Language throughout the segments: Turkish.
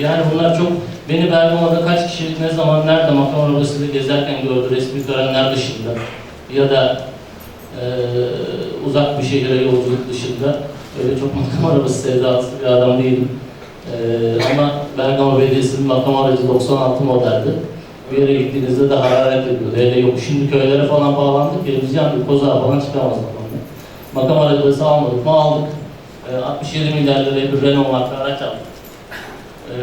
Yani bunlar çok, beni Bergama'da kaç kişi ne zaman nerede makam arabasıyla gezerken gördü resmi törenler dışında ya da e, uzak bir şehire yolculuk dışında öyle çok makam arabası sevdalısı bir adam değilim. E, ama Bergama Belediyesi'nin makam aracı 96 modeldi. Bir yere gittiğinizde de hararet ediyordu. Hele yok şimdi köylere falan bağlandık ya biz yandık kozağa falan çıkamazdık. Makam arabası almadık mı aldık. E, 67 milyar liraya bir Renault marka araç aldık. E,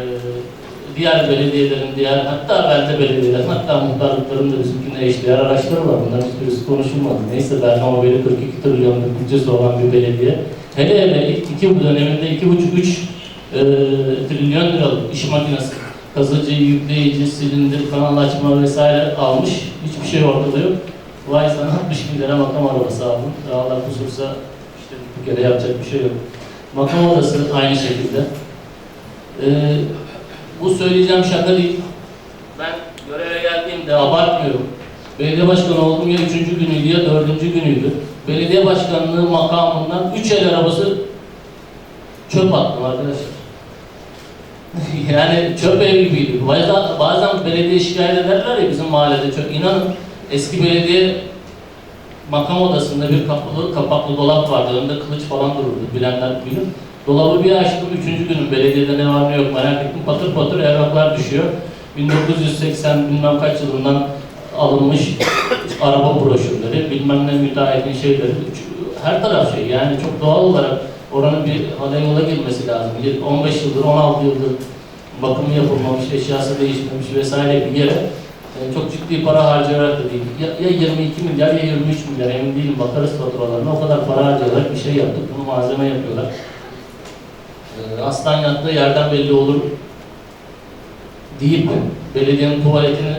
diğer belediyelerin, diğer hatta belde belediyelerin, hatta muhtarlıkların da bizimkinde eşdeğer araçları var. Bunların hiçbirisi konuşulmadı. Neyse Bergama Beli 42 trilyonluk bütçesi olan bir belediye. Hele hele iki döneminde 2,5-3 e, trilyon liralık iş makinesi, kazıcı, yükleyici, silindir, kanal açma vesaire almış. Hiçbir şey ortada yok. Vay sana 60 bin lira makam arabası aldım. Allah kusursa işte bir kere yapacak bir şey yok. Makam odası aynı şekilde. Ee, bu söyleyeceğim şaka değil. Ben göreve geldiğimde abartmıyorum. Belediye başkanı olduğum ya üçüncü günüydü ya dördüncü günüydü. Belediye başkanlığı makamından üç el arabası çöp attım arkadaşlar. yani çöp ev gibiydi. Bazen, bazen belediye şikayet ederler ya bizim mahallede çöp. İnanın eski belediye makam odasında bir kapılı, kapaklı dolap vardı. Önünde kılıç falan dururdu. Bilenler bilir. Dolabı bir açtım. Üçüncü günüm belediyede ne var ne yok merak ettim. Patır patır evraklar düşüyor. 1980 bilmem kaç yılından alınmış araba broşürleri, bilmem ne müteahhitin şeyleri, her taraf şey. Yani çok doğal olarak oranın bir hale yola girmesi lazım. 15 yıldır, 16 yıldır bakımı yapılmamış, eşyası değişmemiş vesaire bir yere e, çok ciddi para harcayarak da değil. Ya, ya 22 milyar ya 23 milyar emin değilim bakarız faturalarına. O kadar para harcayarak bir şey yaptık. Bunu malzeme yapıyorlar. E, aslan yattığı yerden belli olur deyip belediyenin tuvaletini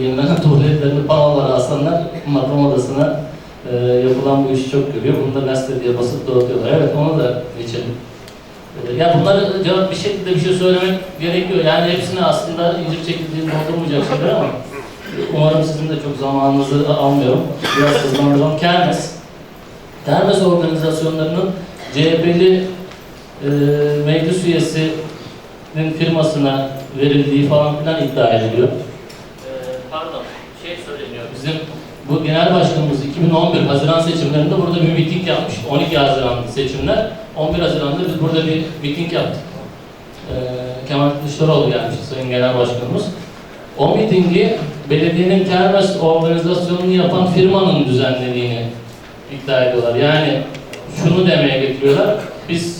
yerine tuvaletlerini panolara aslanlar makam odasına e, yapılan bu işi çok görüyor. Bunu da gazete diye basıp dağıtıyorlar. Evet onu da geçelim. E, ya bunları cevap bir şekilde bir şey söylemek gerekiyor. Yani hepsini aslında incir çekildiğini doldurmayacak şeyler ama umarım sizin de çok zamanınızı almıyorum. Biraz hızlandıralım. Kermes. Kermes organizasyonlarının CHP'li e, meclis üyesinin firmasına verildiği falan filan iddia ediliyor. E, pardon, şey söyleniyor. Bizim bu genel başkanımız 2011 Haziran seçimlerinde burada bir miting yapmış. 12 Haziran seçimler. 11 Haziran'da biz burada bir miting yaptık. E, Kemal Kılıçdaroğlu gelmişti Sayın Genel Başkanımız. O mitingi belediyenin kermes organizasyonunu yapan firmanın düzenlediğini iddia ediyorlar. Yani şunu demeye getiriyorlar. Biz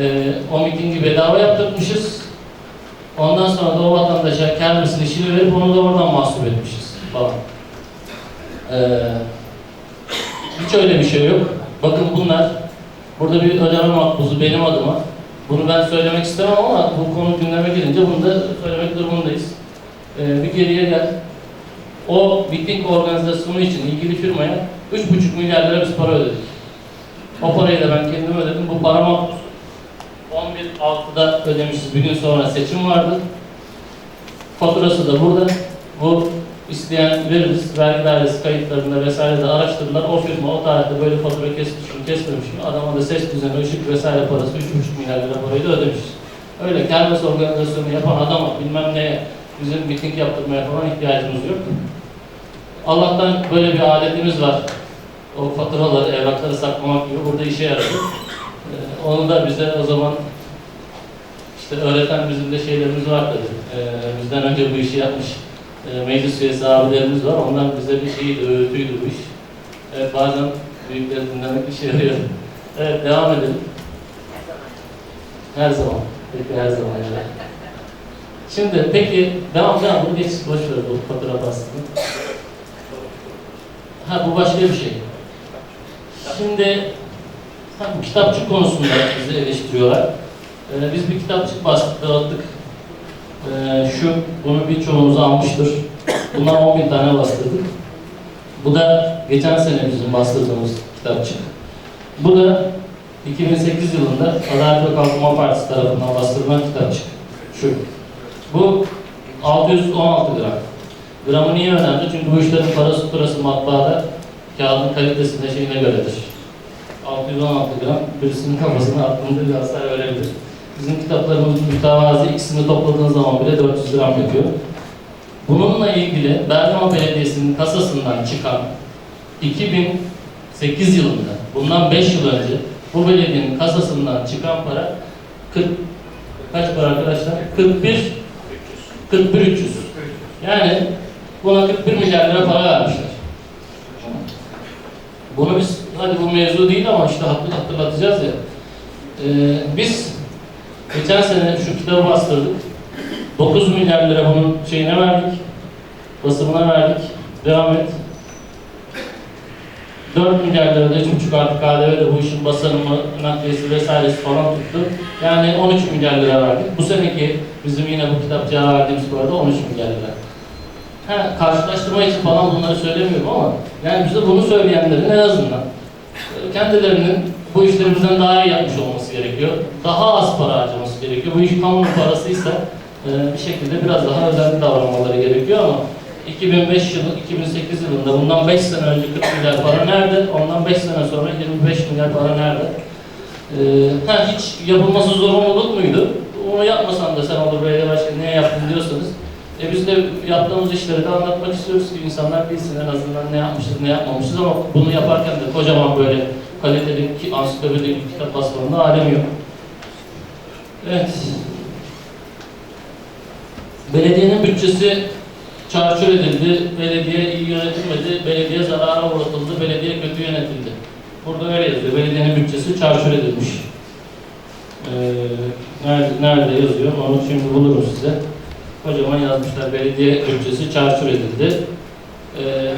e, o mitingi bedava yaptırmışız. Ondan sonra da o vatandaşa kermesin işini verip onu da oradan mahsup etmişiz falan. Ee, hiç öyle bir şey yok. Bakın bunlar, burada bir ödeme makbuzu benim adıma. Bunu ben söylemek istemem ama bu konu gündeme gelince bunu da söylemek durumundayız. Ee, bir geriye gel. O miting organizasyonu için ilgili firmaya 3,5 milyar lira biz para ödedik. O parayı da ben kendim ödedim. Bu para makbuz. 11.6'da ödemişiz. Bir gün sonra seçim vardı. Faturası da burada. Bu isteyen veririz. Vergi dairesi kayıtlarında vesaire de araştırırlar. O firma o tarihte böyle fatura kesmiş mi kesmemiş mi? Adama da ses düzeni, ışık vesaire parası 3,5 milyar lira parayı da ödemişiz. Öyle kermes organizasyonu yapan adama bilmem neye bizim miting yaptırmaya falan ihtiyacımız yok. Allah'tan böyle bir adetimiz var. O faturaları, evrakları saklamak gibi burada işe yaradı. Ee, onu da bize o zaman işte öğreten bizim de şeylerimiz var tabii. Ee, bizden önce bu işi yapmış e, meclis üyesi abilerimiz var. Onlar bize bir şeydi, öğütüydü bu iş. Evet, bazen büyükleri dinlemek işe yarıyor. Evet, devam edelim. Her zaman. Peki her zaman yani. Şimdi peki devam devam bunu geç boş ver bu fatura bastını. Ha bu başka bir şey. Şimdi bu kitapçık konusunda bizi eleştiriyorlar. Ee, biz bir kitapçık bastık, dağıttık. Ee, şu, bunu birçoğumuz almıştır. Bundan 10 bin tane bastırdık. Bu da geçen sene bizim bastırdığımız kitapçık. Bu da 2008 yılında Adalet ve Kalkınma Partisi tarafından bastırılan kitapçık. Şu. Bu 616 gram. Gramı niye önemli? Çünkü bu işlerin parası parası matbaada kağıdın kalitesine şeyine göredir. 616 gram birisinin kafasına attığında bir hasar verebilir. Bizim kitaplarımız mütevazi ikisini topladığın zaman bile 400 gram yapıyor. Bununla ilgili Bergama Belediyesi'nin kasasından çıkan 2008 yılında, bundan 5 yıl önce bu belediyenin kasasından çıkan para 40 kaç para arkadaşlar? 41 41 300. Yani buna 41 milyar lira para vermişler. Bunu biz, hadi bu mevzu değil ama işte hatır- hatırlatacağız ya. Ee, biz geçen sene şu kitabı bastırdık. 9 milyar lira bunun şeyine verdik. Basımına verdik. Devam et. 4 milyar lira da 3,5 artı KDV bu işin basınımı, nakliyesi vesairesi falan tuttu. Yani 13 milyar lira verdik. Bu seneki bizim yine bu kitapçıya verdiğimiz parada 13 milyar lira. Ha, karşılaştırma için falan bunları söylemiyorum ama yani bize bunu söyleyenlerin en azından kendilerinin bu işleri bizden daha iyi yapmış olması gerekiyor. Daha az para harcaması gerekiyor. Bu iş kamu parasıysa e, bir şekilde biraz daha özenli davranmaları gerekiyor ama 2005 yılı, 2008 yılında bundan 5 sene önce 40 milyar para nerede? Ondan 5 sene sonra 25 milyar para nerede? E, ha, hiç yapılması zorunluluk muydu? Onu yapmasan da sen olur belediye başkanı niye yaptın diyorsanız e biz de yaptığımız işleri de anlatmak istiyoruz ki insanlar bilsin en azından ne yapmışız, ne yapmamışız ama bunu yaparken de kocaman böyle kaliteli ansiklopedi kitap basmanın alemi yok. Evet. Belediyenin bütçesi çarçur edildi, belediye iyi yönetilmedi, belediye zarara uğratıldı, belediye kötü yönetildi. Burada öyle yazıyor, belediyenin bütçesi çarçur edilmiş. Ee, nerede, nerede yazıyor, onu şimdi bulurum size. Kocaman yazmışlar, belediye bütçesi çarçur edildi.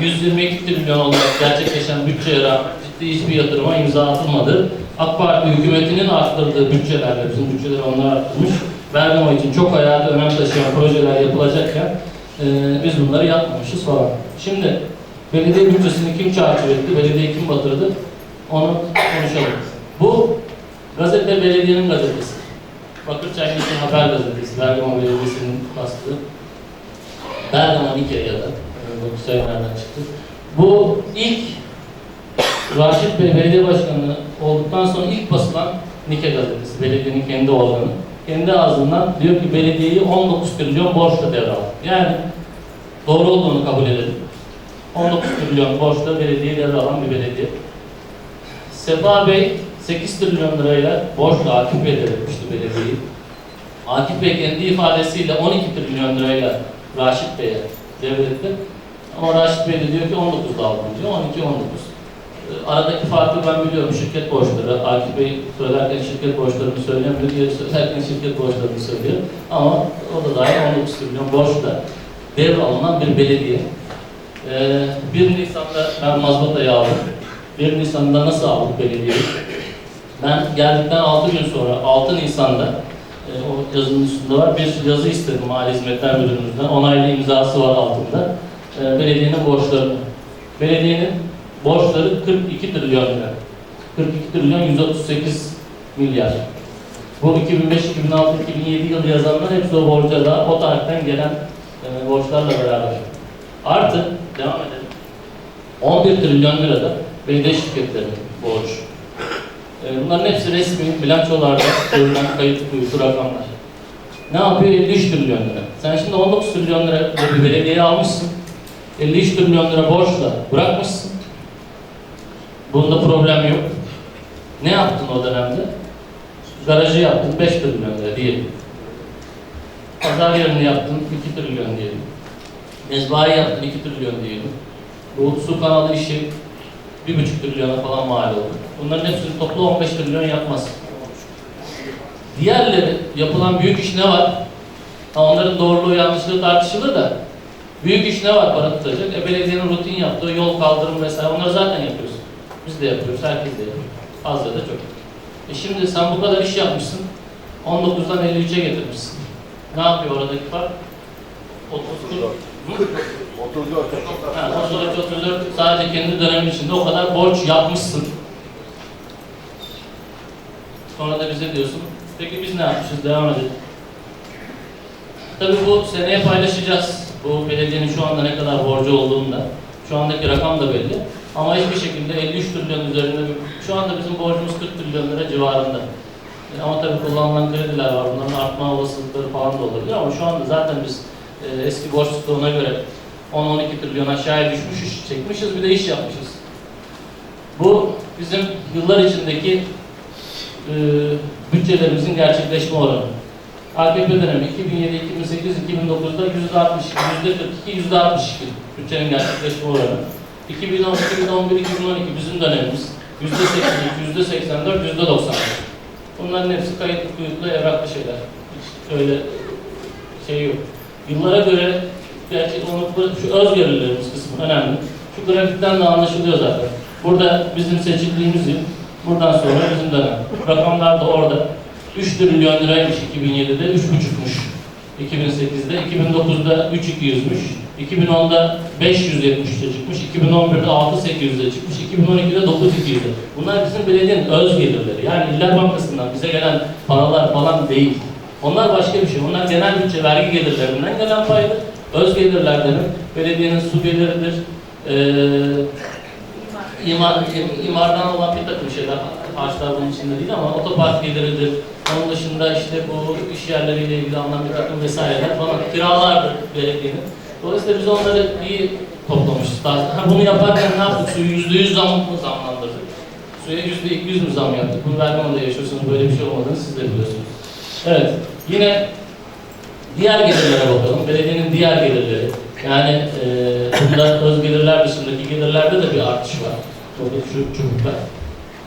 Ee, 122 trilyon olarak gerçekleşen bütçeye rağmen ciddi hiçbir yatırıma imza atılmadı. AK Parti hükümetinin arttırdığı bütçelerle bizim bütçeleri onlar arttırmış. Bergama için çok hayata önem taşıyan projeler yapılacakken e, biz bunları yapmamışız falan. Şimdi belediye bütçesini kim çarçur etti, belediye kim batırdı onu konuşalım. Bu gazete belediyenin gazetesi. Bakırçay Neşe Haber Gazetesi, Bergama Belediyesi'nin bastığı. Bergama Nike ya da e, sayı nereden çıktı. Bu ilk Raşit Bey belediye başkanı olduktan sonra ilk basılan Nike gazetesi, belediyenin kendi organı. Kendi ağzından diyor ki belediyeyi 19 trilyon borçla devraldı. Yani doğru olduğunu kabul edelim. 19 trilyon borçla belediyeyi devralan bir belediye. Sefa Bey 8 trilyon lirayla borçla Akif Bey devretmişti belediyeyi. Akif Bey kendi ifadesiyle 12 trilyon lirayla Raşit Bey'e devretti. Ama Raşit Bey de diyor ki 19 da aldım diyor, 12 19. Ee, Aradaki farkı ben biliyorum, şirket borçları. Akif Bey söylerken şirket borçlarını söylemiyor, diğeri söylerken şirket borçlarını söylüyor. Ama o da dahil 19 trilyon borçla devralınan bir belediye. Ee, 1 Nisan'da ben mazbatayı aldım. 1 Nisan'da nasıl aldık belediyeyi? Ben geldikten 6 gün sonra 6 Nisan'da e, o yazının üstünde var bir yazı istedim Mali Hizmetler Müdürümüzden. Onaylı imzası var altında. E, belediyenin borçlarını. Belediyenin borçları 42 trilyon lira. 42 trilyon 138 milyar. Bu 2005, 2006, 2007 yılı yazanlar hepsi o borca da o tarihten gelen e, borçlarla beraber. Artı, devam edelim. 11 trilyon lira da belediye şirketlerinin borcu. E, Bunların hepsi resmi bilançolarda görülen kayıt kuyusu rakamlar. Ne yapıyor? 53 trilyon lira. Sen şimdi 19 trilyon lira bir belediye almışsın. 53 trilyon lira borçla bırakmışsın. Bunda problem yok. Ne yaptın o dönemde? Garajı yaptın 5 trilyon lira diyelim. Pazar yerini yaptın 2 trilyon diyelim. Mezbahayı yaptın 2 trilyon diyelim. Bu su kanalı işi 1,5 trilyona falan mal oldu. Bunların hepsini toplu 15 trilyon yapmaz. Diğerleri yapılan büyük iş ne var? Ha, onların doğruluğu yanlışlığı tartışılır da büyük iş ne var para tutacak? E, belediyenin rutin yaptığı yol kaldırım vesaire onları zaten yapıyoruz. Biz de yapıyoruz, herkes de yapıyor. Az ya da çok. E şimdi sen bu kadar iş yapmışsın, 19'dan 53'e getirmişsin. Ne yapıyor oradaki fark? 30 40. Hı? 34. Ha, o sonraki 34 sadece kendi dönemin içinde o kadar borç yapmışsın. Sonra da bize diyorsun, peki biz ne yapmışız, devam edelim. Tabii bu seneye paylaşacağız. Bu belediyenin şu anda ne kadar borcu olduğunu da. Şu andaki rakam da belli. Ama hiçbir şekilde 53 trilyon üzerinde, şu anda bizim borcumuz 40 trilyon lira civarında. E, ama tabii kullanılan krediler var. Bunların artma olasılıkları falan da olabilir ama şu anda zaten biz e, eski borç stoğuna göre 10-12 trilyon aşağıya düşmüş, çekmişiz bir de iş yapmışız. Bu bizim yıllar içindeki e, bütçelerimizin gerçekleşme oranı. AKP dönemi 2007, 2008, 2009'da %62, %42, %62 bütçenin gerçekleşme oranı. 2010, 2011, 2012 bizim dönemimiz %83, %84, %94. Bunların hepsi kayıtlı kuyutlu evraklı şeyler. Hiç öyle şey yok. Yıllara göre gerçek onu şu özgürlüğümüz kısmı önemli. Şu grafikten de anlaşılıyor zaten. Burada bizim seçildiğimiz yıl, buradan sonra bizim dönem. Rakamlar da orada. 3 trilyon liraymış 2007'de, 3,5'muş 2008'de, 2009'da 3,200'müş, 2010'da 573'e çıkmış, 2011'de 6,800'e çıkmış, 2012'de 9,200'e. Bunlar bizim belediyenin öz gelirleri. Yani İller Bankası'ndan bize gelen paralar falan değil. Onlar başka bir şey. Onlar genel bütçe vergi gelirlerinden gelen paydır. Öz gelirler. Belediyenin su geliridir. Ee, imar, im- imardan olan bir takım şeyler, harçlar bunun içinde değil ama otopark geliridir. Onun dışında işte bu iş yerleriyle ilgili alınan bir takım vesaireler falan, kiralardır belediyenin. Dolayısıyla biz onları iyi toplamışız. Ha, bunu yaparken ne yaptık? Suyu yüzde yüz zam mı zamlandırdık? Suya yüzde iki yüz mü zam yaptık? Bunu Bergama'da yaşıyorsunuz, böyle bir şey olmadığını siz de biliyorsunuz. Evet, yine diğer gelirlere bakalım. Belediyenin diğer gelirleri. Yani e, bunda öz gelirler dışındaki gelirlerde de bir artış var. Şu çubuklar.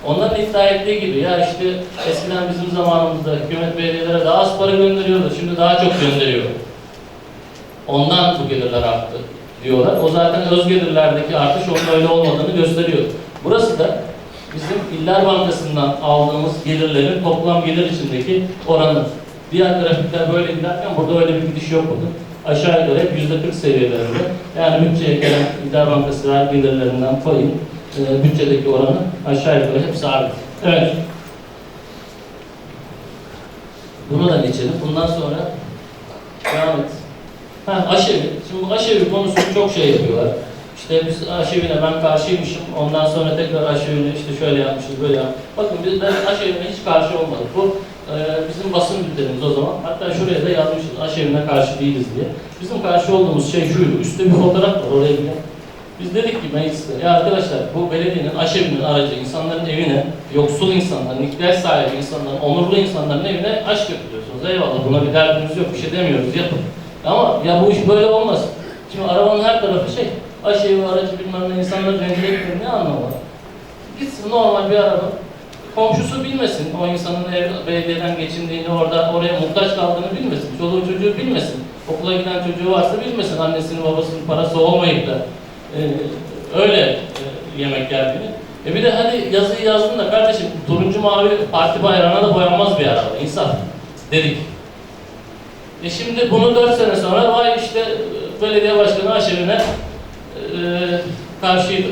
Onların iddia ettiği gibi ya işte eskiden bizim zamanımızda hükümet belediyelere daha az para gönderiyordu, şimdi daha çok gönderiyor. Ondan bu gelirler arttı diyorlar. O zaten öz gelirlerdeki artış onun öyle olmadığını gösteriyor. Burası da bizim İller Bankası'ndan aldığımız gelirlerin toplam gelir içindeki oranı. Diğer grafikler böyle giderken burada öyle bir gidiş yok bakın. Aşağı yukarı hep yüzde 40 seviyelerinde. Yani bütçeye gelen İller Bankası vergi gelirlerinden payın e, bütçedeki oranı aşağı yukarı hep sabit. Evet. Bunu da geçelim. Bundan sonra devam et. Ha, aşevi. Şimdi bu aşevi konusunu çok şey yapıyorlar. İşte biz aşevine ben karşıymışım. Ondan sonra tekrar aşevine işte şöyle yapmışız, böyle yapmışız. Bakın biz ben aşevine hiç karşı olmadık. Bu bizim basın bültenimiz o zaman. Hatta şuraya da yazmışız aşevine karşı değiliz diye. Bizim karşı olduğumuz şey şuydu. Üstte bir fotoğraf var oraya bir biz dedik ki mecliste, ya arkadaşlar bu belediyenin aşevinin aracı insanların evine, yoksul insanların, ihtiyaç sahibi insanların, onurlu insanların evine aşk götürüyorsunuz. Eyvallah buna bir derdimiz yok, bir şey demiyoruz, yapın. Ama ya bu iş böyle olmaz. Şimdi arabanın her tarafı şey, aşevi aracı bilmem ne insanları rencide etmenin ne anlamı var? Gitsin normal bir araba, komşusu bilmesin o insanın ev, belediyeden geçindiğini, orada oraya muhtaç kaldığını bilmesin, çoluğu çocuğu bilmesin. Okula giden çocuğu varsa bilmesin annesinin babasının parası olmayıp da ee, öyle e, yemek geldiğini. E bir de hadi yazıyı yazdın da kardeşim turuncu mavi parti bayrağına da boyanmaz bir araba. İnsaf dedik. E şimdi bunu 4 sene sonra vay işte e, belediye başkanı aşevine e, karşıydı.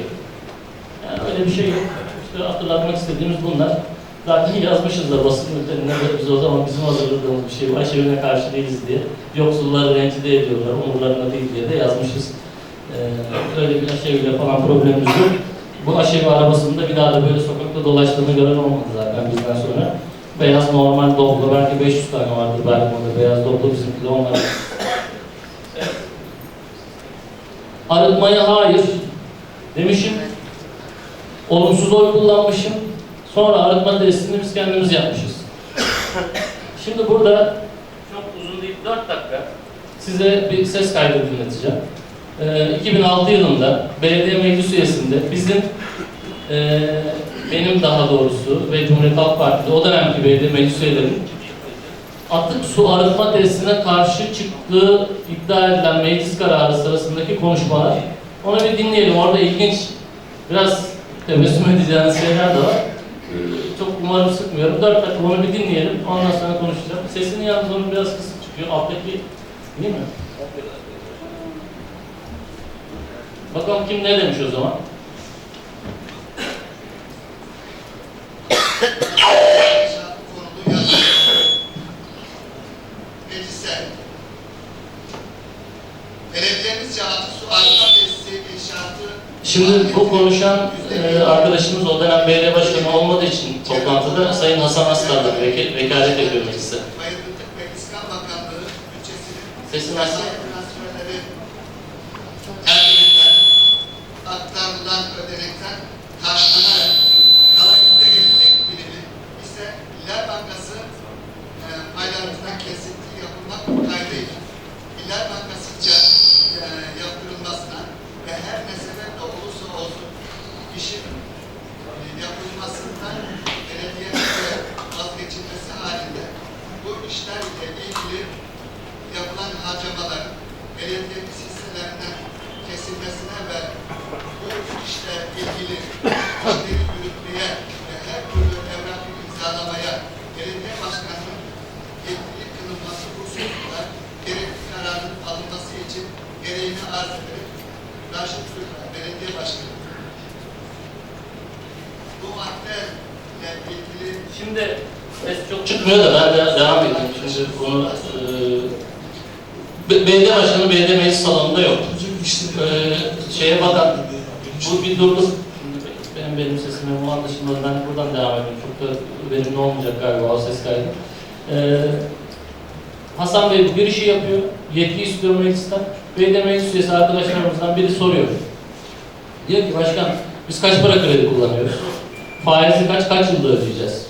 Yani öyle bir şey yok. Hatırlatmak istediğimiz bunlar. Zaten yazmışız da basın bülteninde de biz o zaman bizim hazırladığımız bir şey. Aşevine karşı değiliz diye. Yoksulları rencide ediyorlar, umurlarında değil diye de yazmışız. Ee, öyle bir aşeviyle falan problemimiz yok. Bu aşevi arabasında bir daha da böyle sokakta dolaştığını gören olmadı zaten bizden sonra. Beyaz normal Doblo, belki 500 tane vardır Bergama'da beyaz Doblo bizimki de onlar. Arıtmaya hayır demişim. Olumsuz oy kullanmışım. Sonra arıtma testini biz kendimiz yapmışız. Şimdi burada çok uzun değil 4 dakika size bir ses kaydı dinleteceğim. Ee, 2006 yılında belediye meclis üyesinde bizim e, benim daha doğrusu ve Cumhuriyet Halk Partisi o dönemki belediye meclis üyelerinin atık su arıtma tesisine karşı çıktığı iddia edilen meclis kararı sırasındaki konuşmalar. Onu bir dinleyelim. Orada ilginç, biraz tebessüm edeceğiniz şeyler de var. Ee, Çok umarım sıkmıyorum. Dört dakika onu bir dinleyelim. Ondan sonra konuşacağım. Sesini yalnız onun biraz kısık çıkıyor. Alttaki değil mi? Bakalım kim ne demiş o zaman? İnşaat konulu yazı. Su arıtma tesisi inşaatı Şimdi bu konuşan e, arkadaşımız o dönem belediye başkanı olmadığı için toplantıda Sayın Hasan Aslan'la vek- vekalet ediyor meclise. Bayındırlık ve İskan Bakanlığı bütçesinin Sesini açsana. Türkmen Belediye Başkanı bu maddeyle ilgili Şimdi ses çok çıkmıyor da ben de devam edeyim. Şimdi bunu e, be- belediye başkanı belediye meclis salonunda yok. E, şeye bakan bu bir durdu. Benim benim sesim bu anlaşılmadı. Ben buradan devam edeyim. Çok da verimli olmayacak galiba o ses kaydı. E, Hasan Bey bir işi yapıyor. Yetki istiyor meclisten. Belediye meclis üyesi arkadaşlarımızdan biri soruyor. Diyor ki başkan biz kaç para kredi kullanıyoruz? Faizi kaç kaç yılda ödeyeceğiz?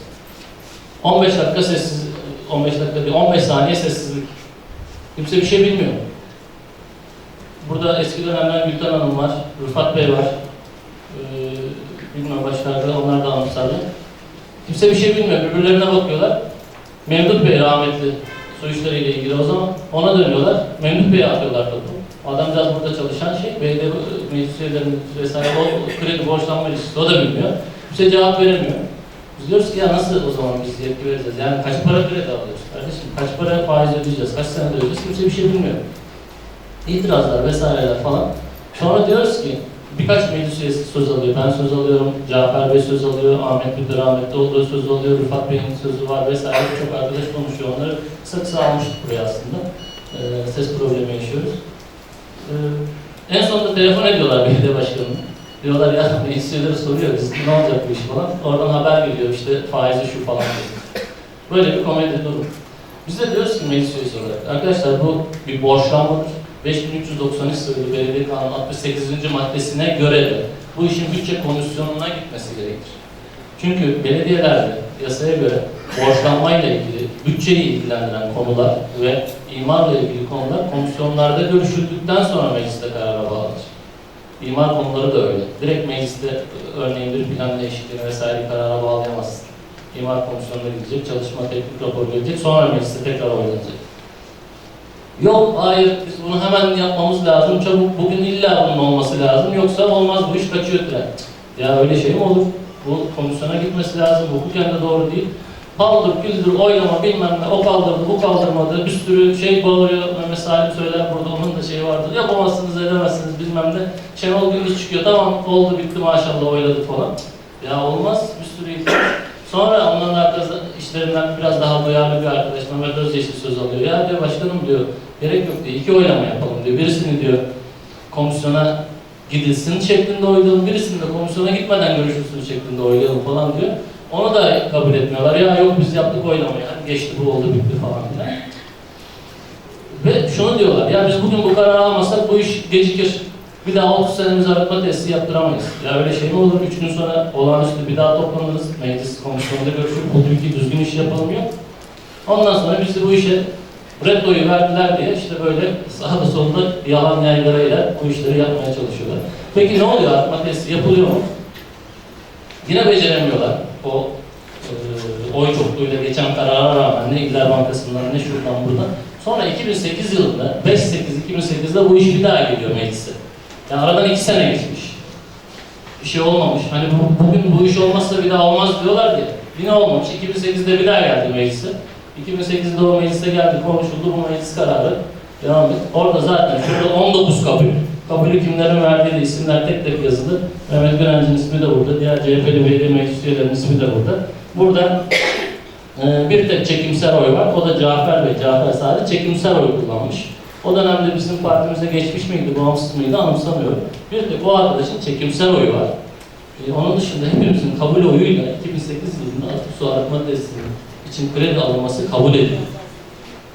15 dakika sessiz, 15 dakika değil, 15 saniye sessizlik. Kimse bir şey bilmiyor. Burada eski dönemden Gülten Hanım var, Rıfat Bey var. Ee, bilmiyorum başkaları, onlar da anımsarlı. Kimse bir şey bilmiyor, birbirlerine bakıyorlar. Memduh Bey rahmetli su işleriyle ilgili o zaman ona dönüyorlar. Memduh Bey'e atıyorlar topu. Adamcağız burada çalışan şey, belediye meclis üyelerinin vesaire o kredi borçlanma ilişkisi o da bilmiyor. Kimse cevap veremiyor. Biz diyoruz ki ya nasıl o zaman biz yetki vereceğiz? Yani kaç para kredi alıyoruz? Kardeşim kaç para faiz ödeyeceğiz? Kaç sene ödeyeceğiz? Kimse bir şey bilmiyor. İtirazlar vesaireler falan. Sonra diyoruz ki birkaç meclis üyesi söz alıyor. Ben söz alıyorum, Cafer Bey söz alıyor, Ahmet Müdür rahmetli olduğu söz alıyor, Rıfat Bey'in sözü var vesaire. Çok arkadaş konuşuyor. Onları sık almıştık buraya aslında. Ee, ses problemi yaşıyoruz. Ee, en sonunda telefon ediyorlar belediye başkanına. Diyorlar ya meclis üyeleri soruyor biz ne olacak bu iş falan. Oradan haber geliyor işte faizi şu falan diye. Böyle bir komedi durum. Biz de diyoruz ki meclis üyesi olarak arkadaşlar bu bir borçlanmadır. 5393 sayılı belediye kanunu 68. maddesine göre de bu işin bütçe komisyonuna gitmesi gerekir. Çünkü belediyelerde yasaya göre borçlanmayla ilgili bütçeyi ilgilendiren konular ve imarla ilgili konular komisyonlarda görüşüldükten sonra mecliste karara bağlanır. İmar konuları da öyle. Direkt mecliste e, örneğin bir plan değişikliğine vesaire karara bağlayamazsın. İmar komisyonuna gidecek, çalışma teknik rapor gelecek, sonra mecliste tekrar oylanacak. Yok, hayır, biz bunu hemen yapmamız lazım, çabuk, bugün illa bunun olması lazım, yoksa olmaz, bu iş kaçıyor tren. Ya öyle şey mi olur? Bu komisyona gitmesi lazım, hukuken de doğru değil. Paldır, küldür, oylama bilmem ne, o kaldırdı, bu kaldırmadı, bir sürü şey bağırıyor, Mehmet söyler burada, onun da şeyi vardır. Yapamazsınız, edemezsiniz bilmem ne. Şenol Gündüz çıkıyor, tamam oldu bitti maşallah oyladık falan. Ya olmaz, bir sürü. Sonra onların arkası işlerinden biraz daha duyarlı bir arkadaş Mehmet Özyeşil söz alıyor. Ya diyor başkanım diyor, gerek yok diyor, iki oylama yapalım diyor. Birisini diyor komisyona gidilsin şeklinde oylayalım, birisini de komisyona gitmeden görüşülsün şeklinde oylayalım falan diyor. Onu da kabul etmiyorlar. Ya yok biz yaptık oylamayı, geçti bu oldu bitti falan filan. Ve şunu diyorlar, ya biz bugün bu kararı almasak bu iş gecikir. Bir daha 30 senemiz arıtma testi yaptıramayız. Ya öyle şey mi olur? 3 gün sonra olağanüstü bir daha toplanırız. Meclis komisyonunda görüşür. Bu ülke düzgün iş yapalım yok. Ondan sonra biz de bu işe reddoyu verdiler diye işte böyle sağda solda yalan yaygarayla bu işleri yapmaya çalışıyorlar. Peki ne oluyor? Arıtma testi yapılıyor mu? Yine beceremiyorlar. O e, oy çokluğuyla geçen karara rağmen ne İller Bankası'ndan ne şuradan buradan. Sonra 2008 yılında 5-8-2008'de bu iş bir daha geliyor meclise. Yani aradan iki sene geçmiş. Bir şey olmamış. Hani bu, bugün bu iş olmazsa bir daha olmaz diyorlar diye. Yine olmamış. 2008'de bir daha geldi meclise. 2008'de o meclise geldi, konuşuldu. Bu meclis kararı devam et. Orada zaten şurada 19 kabul. Kabulü kimlerin verdiği isimler tek tek yazılı. Mehmet Görenci'nin ismi de burada. Diğer CHP'li belediye meclis üyelerinin ismi de burada. Burada e, bir tek çekimser oy var. O da Cafer Bey. Cafer sadece çekimser oy kullanmış. O dönemde bizim partimize geçmiş miydi, bağımsız mıydı anımsamıyorum. Bir de bu arkadaşın çekimsel oyu var. Ee, onun dışında hepimizin kabul oyuyla 2008 yılında atık su arıtma tesisinin için kredi alınması kabul edildi.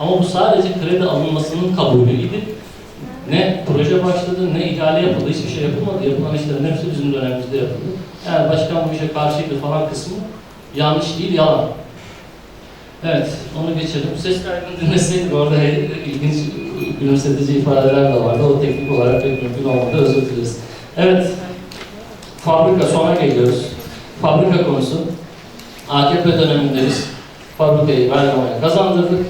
Ama bu sadece kredi alınmasının kabulüydü. Ne proje başladı, ne ihale yapıldı, hiçbir şey yapılmadı. Yapılan işlerin hepsi bizim dönemimizde yapıldı. Yani başkan bu işe karşıydı falan kısmı yanlış değil, yalan. Evet, onu geçelim. Ses kaydını dinleseydik orada ilginç, gülümsetici ifadeler de vardı. O teknik olarak pek mümkün olmadı, özür dileriz. Evet, fabrika sona geliyoruz. Fabrika konusu. AKP döneminde biz fabrikayı Bergama'ya kazandırdık.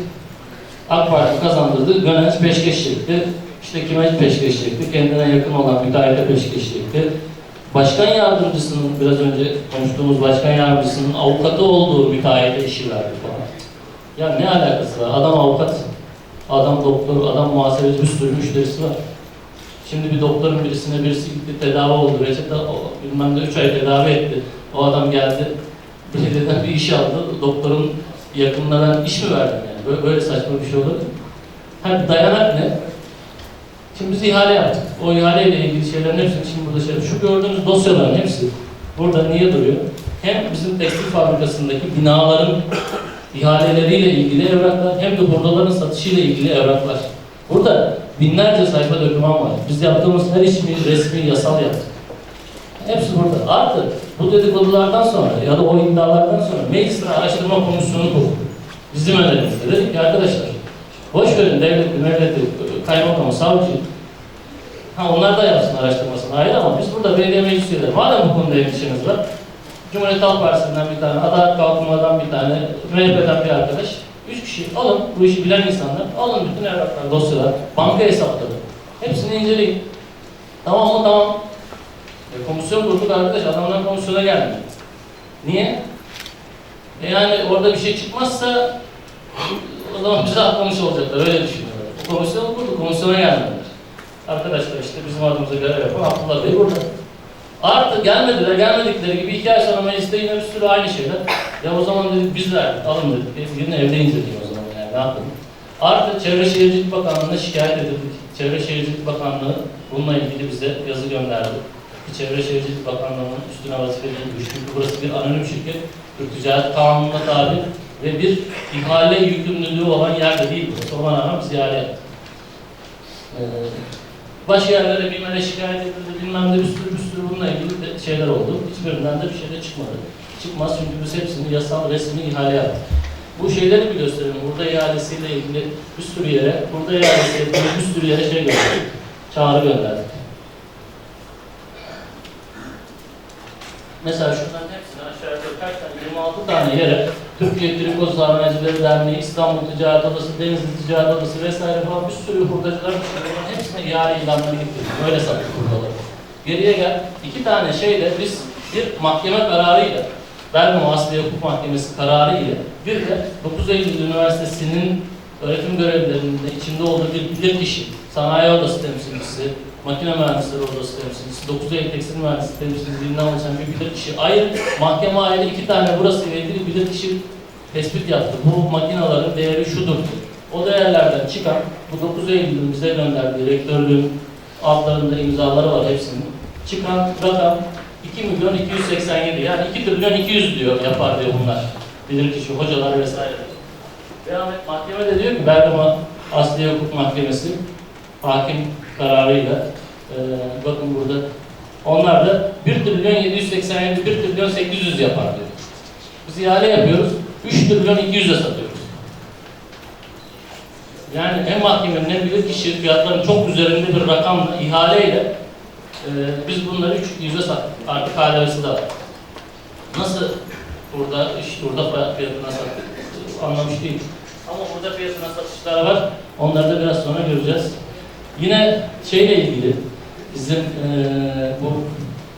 AK Parti kazandırdı. Gönenç peşkeş çekti. İşte kime peşkeş çekti? Kendine yakın olan müteahhite peşkeş çekti. Başkan yardımcısının, biraz önce konuştuğumuz başkan yardımcısının avukatı olduğu müteahhite işi verdi falan. Ya ne alakası var? Adam avukat, adam doktor, adam muhasebeci bir sürü müşterisi var. Şimdi bir doktorun birisine birisi gitti tedavi oldu. Reçete bilmem ne 3 ay tedavi etti. O adam geldi belediyeden bir iş aldı. Doktorun yakınlarına iş mi verdim yani? Böyle, böyle saçma bir şey olur mu? Ha, dayanak ne? Şimdi biz ihale yaptık. O ihaleyle ilgili şeylerin hepsini şimdi burada şey Şu gördüğünüz dosyaların hepsi burada niye duruyor? Hem bizim tekstil fabrikasındaki binaların ihaleleriyle ilgili evraklar hem de hurdaların satışıyla ilgili evraklar. Burada binlerce sayfa doküman var. Biz yaptığımız her işimi resmi, yasal yaptık. Hepsi burada. Artı bu dedikodulardan sonra ya da o iddialardan sonra meclis araştırma komisyonu kurduk. Bizim önerimizde dedik ki arkadaşlar boş verin devleti, devleti, kaymakamı, savcı Ha onlar da yapsın araştırmasını hayır ama biz burada belediye meclis üyeleri madem bu konuda endişeniz var Cumhuriyet Halk Partisi'nden bir tane, Adalet Kalkınma'dan bir tane, MHP'den bir arkadaş üç kişi alın, bu işi bilen insanlar alın bütün evraklar, dosyalar, banka hesapları hepsini inceleyin. Tamam mı? Tamam. E, komisyon kurduk arkadaş, adamlar komisyona geldi. Niye? E yani orada bir şey çıkmazsa o zaman bizi atlamış olacaklar, öyle düşünüyorlar. O komisyonu kurduk, komisyona gelmediler. Arkadaşlar işte bizim adımıza görev yapan Abdullah Bey burada. Artık gelmediler, gelmedikleri gibi iki ay sonra mecliste yine bir sürü aynı şeyler. Ya o zaman dedik biz verdik, alın dedik. E, Yine evde inceleyin o zaman yani ne yapalım. Artık Çevre Şehircilik Bakanlığı'na şikayet edildik. Çevre Şehircilik Bakanlığı bununla ilgili bize yazı gönderdi. Çevre Şehircilik Bakanlığı'nın üstüne vazifeli düşmüş. Çünkü burası bir anonim şirket. Türk Ticaret Kanunu'na tabi ve bir ihale yükümlülüğü olan yerde değil burası. Ona rağmen biz ihale. Ee, Başka yerlere bilmem şikayet edildi, bilmem ne bir sürü bir sürü bununla ilgili de şeyler oldu. Hiçbirinden de bir şey de çıkmadı. Çıkmaz çünkü biz hepsini yasal, resmi ihale yaptık. Bu şeyleri bir gösterelim. Burada ihalesiyle ilgili bir sürü yere, burada ihalesiyle ilgili bir sürü yere şey gönderdik. Çağrı gönderdik. Mesela şunların hepsini aşağı yukarı kaç tane, 26 tane yere Türkiye Trikoz Sarmayıcıları Derneği, İstanbul Ticaret Odası, Denizli Ticaret Odası vesaire falan bir sürü hurdacılar hepsine ihale ilanları getirdik. Böyle sattık hurdaları. Geriye gel, iki tane şeyle biz bir mahkeme kararıyla, Bergama Asliye Hukuk Mahkemesi kararı ile bir de 9 Eylül Üniversitesi'nin öğretim görevlilerinde içinde olduğu bir bilirkişi, sanayi odası temsilcisi, makine mühendisleri odası temsilcisi, 9 Eylül Tekstil Mühendisliği temsilciliğinden oluşan bir bilirkişi ayrı, mahkeme ayrı iki tane burası ile ilgili bilirkişi tespit yaptı. Bu makinaların değeri şudur. O değerlerden çıkan, bu 9 Eylül'ün bize gönderdiği rektörlüğün altlarında imzaları var hepsinin. Çıkan rakam 2 milyon 287 yani 2 trilyon 200 diyor yapar diyor bunlar. Bilirkişi, hocalar vesaire. Ve Ahmet Mahkeme de diyor ki Bergama Asliye Hukuk Mahkemesi hakim kararıyla e, bakın burada onlar da 1 trilyon 787 1 trilyon 800 yapar diyor. Biz ihale yapıyoruz 3 trilyon 200'e satıyoruz. Yani hem mahkemenin hem bilirkişi fiyatlarının çok üzerinde bir rakamla ihaleyle e, biz bunları 3 yüze sattık. Artık KDV'si de var. Nasıl burada iş burada fiyatına sattık anlamış değil. Ama burada fiyatına satışlar var. Onları da biraz sonra göreceğiz. Yine şeyle ilgili bizim eee, bu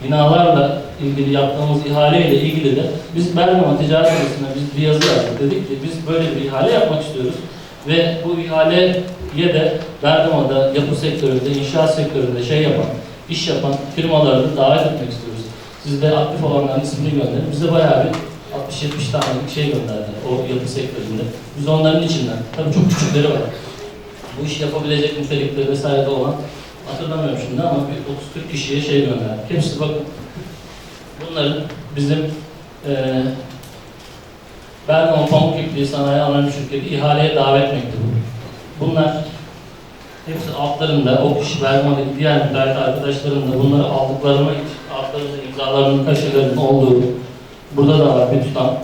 binalarla ilgili yaptığımız ihaleyle ilgili de biz Bergama Ticaret Odası'na biz bir yazı yazdık. Dedik ki biz böyle bir ihale yapmak istiyoruz. Ve bu ihaleye de Bergama'da yapı sektöründe, inşaat sektöründe şey yapan, iş yapan firmaları da davet etmek istiyoruz. Siz de aktif olanların ismini gönderin. Bize bayağı bir 60-70 tane şey gönderdi o yapı sektöründe. Biz onların içinden, tabii çok küçükleri var. bu işi yapabilecek nitelikte vesaire olan hatırlamıyorum şimdi ama bir 30-40 kişiye şey gönderdik. Hepsi bakın bunların bizim eee Bergama Pamuk İpliği Sanayi Anonim Şirketi ihaleye davet mektubu. Bunlar hepsi altlarında o kişi Bergama'daki diğer müteahhit arkadaşların da bunları aldıklarını altlarında imzalarının kaşelerinin olduğu burada da var bir tutam.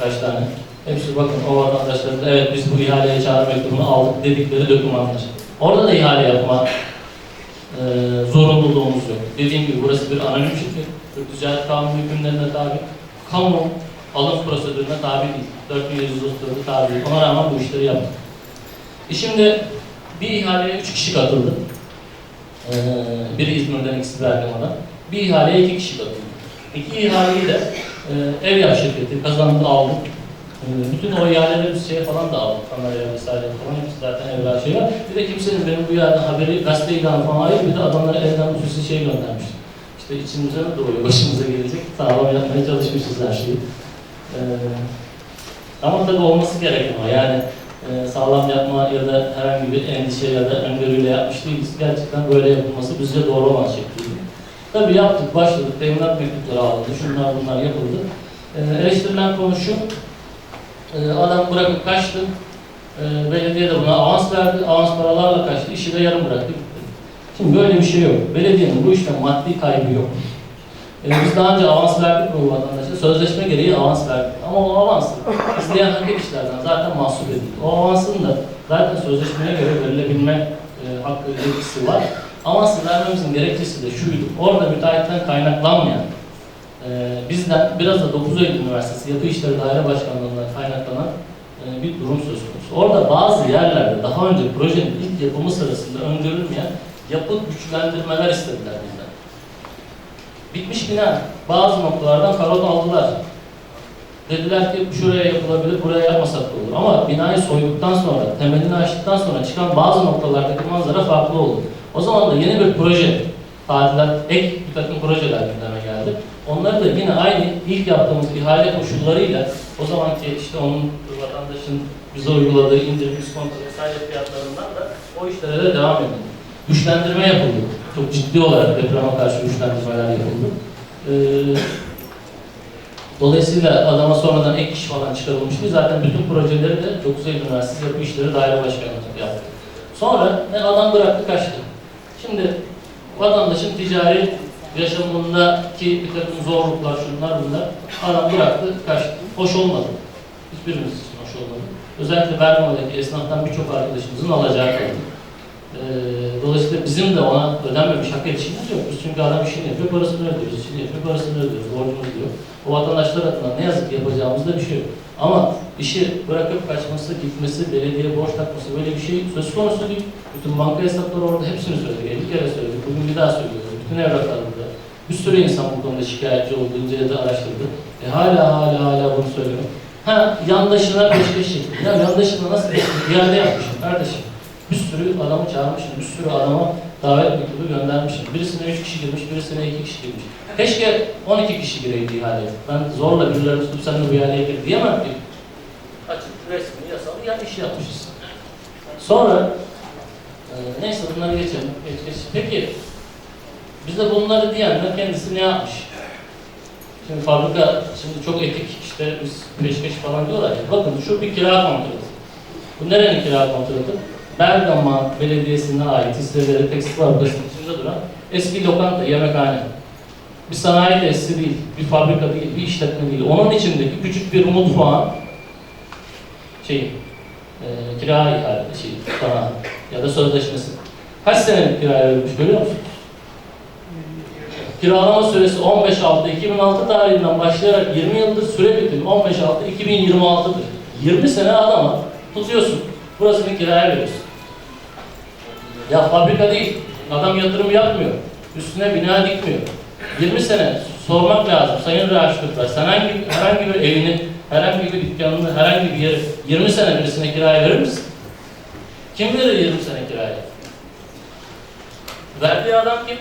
Kaç tane. Hepsi bakın o vatandaşların da evet biz bu ihaleye çağrı mektubunu aldık dedikleri dokümanlar. Orada da ihale yapma e, zorunluluğumuz yok. Dediğim gibi burası bir anonim şirket. Türk Ticaret Kanunu hükümlerine tabi. Kamu alım prosedürüne tabi değil. 4734'e tabi değil. Ona rağmen bu işleri yaptık. E şimdi bir ihaleye üç kişi katıldı. Ee, biri İzmir'den, ikisi Bergama'dan. Bir ihaleye iki kişi katıldı. İki ihaleyi de e, ev yap şirketi kazandı, aldı. E, bütün o ihaleleri biz şeye falan da aldık. Kameraya vesaire falan hepsi zaten evvel şey var. Bir de kimsenin benim bu yerden haberi, gazete ilanı falan hayır. Bir de adamlara elden hususi şey göndermiş. İşte içimize doğuyor, başımıza gelecek. Sağlam yapmaya çalışmışız her şeyi. E, ama tabii olması gereken o. Yani e, sağlam yapma ya da herhangi bir endişe ya da öngörüyle yapmış değiliz. Gerçekten böyle yapılması bizce doğru olan şekliydi. Tabii yaptık, başladık, teminat mektupları alındı, şunlar bunlar yapıldı. E, eleştirilen konu şu, e, adam bırakıp kaçtı, e, belediye de buna avans verdi, avans paralarla kaçtı, işi de yarım bıraktı. Şimdi böyle bir şey yok. Belediyenin bu işten maddi kaybı yok. E, biz daha önce avans verdik bu vatandaşa. Sözleşme gereği avans verdik. Ama o avans izleyen hak işlerden zaten mahsup edildi. O avansın da zaten sözleşmeye göre verilebilme e, hakkı yetkisi var. Avansı vermemizin gerekçesi de şuydu. Orada müteahhitten kaynaklanmayan, e, bizden biraz da 9 Eylül Üniversitesi Yapı İşleri Daire e, bir durum söz konusu. Orada bazı yerlerde daha önce projenin ilk yapımı sırasında öngörülmeyen yapı güçlendirmeler istediler bizden. Bitmiş bina. Bazı noktalardan karot aldılar. Dediler ki şuraya yapılabilir, buraya yapmasak da olur. Ama binayı soyduktan sonra, temelini açtıktan sonra çıkan bazı noktalardaki manzara farklı oldu. O zaman da yeni bir proje, tadilat, ek bir takım projeler gündeme geldi. Onları da yine aynı ilk yaptığımız ihale koşullarıyla o zamanki işte onun vatandaşın bize uyguladığı indirim, iskonto vesaire fiyatlarından da o işlere de devam edildi. Güçlendirme yapıldı. Çok ciddi olarak depreme karşı güçlendirmeler yapıldı. Ee, Dolayısıyla adama sonradan ek iş falan çıkarılmıştı. Zaten bütün projeleri de 9 Eylül Üniversitesi Yapı İşleri Daire Başkanlığı yaptı. Sonra ne adam bıraktı kaçtı. Şimdi vatandaşın ticari yaşamındaki bir takım zorluklar, şunlar bunlar adam bıraktı kaçtı. Hoş olmadı. Hiçbirimiz için olmadı. Özellikle Bergama'daki esnaftan birçok arkadaşımızın alacağı kaldı. Ee, dolayısıyla bizim de ona ödenmemiş hak edişimiz yok. Biz çünkü adam işini yapıyor, parasını ödüyoruz, işini yapıyor, parasını ödüyoruz, borcumuz diyor. O vatandaşlar adına ne yazık ki yapacağımızda bir şey yok. Ama işi bırakıp kaçması, gitmesi, belediye borç takması böyle bir şey söz konusu değil. Bütün banka hesapları orada hepsini söyledik, 50 kere söyledik, bugün bir daha söylüyoruz. Bütün evraklar burada. Bir sürü insan bu konuda şikayetçi oldu, inceledi, araştırdı. E hala hala hala bunu söylüyor. Ha yandaşına peşkeş çekti. Ya yandaşına nasıl peşkeş? İade yapmışım kardeşim. Bir sürü adamı çağırmışım, bir sürü adama davet mektubu göndermişim. Birisine 3 kişi girmiş, birisine 2 kişi girmiş. Keşke 12 kişi gireydi ihaleye. Ben zorla birilerini tutup sen de bu ihaleye gir diyemem ki. Açık resmi yasalı yanlış yapmışız. Sonra e, neyse bunları geçelim. Geç, geç. Peki bize bunları diyenler kendisi ne yapmış? Şimdi fabrika şimdi çok etik işte biz peşkeş falan diyorlar ya. Bakın şu bir kira kontratı. Bu nerenin kira kontratı? Bergama Belediyesi'ne ait hisseleri tekstil fabrikasının içinde duran eski lokanta, yemekhane. Bir sanayi tesisi değil, bir fabrika değil, bir işletme değil. Onun içindeki küçük bir mutfağın şey, e, kira ihale şey, sana ya da sözleşmesi. Kaç senelik kiraya verilmiş görüyor musunuz? Kiralama süresi 15.6.2006 tarihinden başlayarak 20 yıldır süre bitim 15.6.2026'dır. 20 sene adama tutuyorsun. Burasını kiraya veriyorsun. Ya fabrika değil. Adam yatırım yapmıyor. Üstüne bina dikmiyor. 20 sene sormak lazım. Sayın Raşit Kırklar, sen hangi, herhangi bir evini, herhangi bir dükkanını, herhangi bir yeri 20 sene birisine kiraya verir misin? Kim verir 20 sene kiraya? Verdiği adam kim?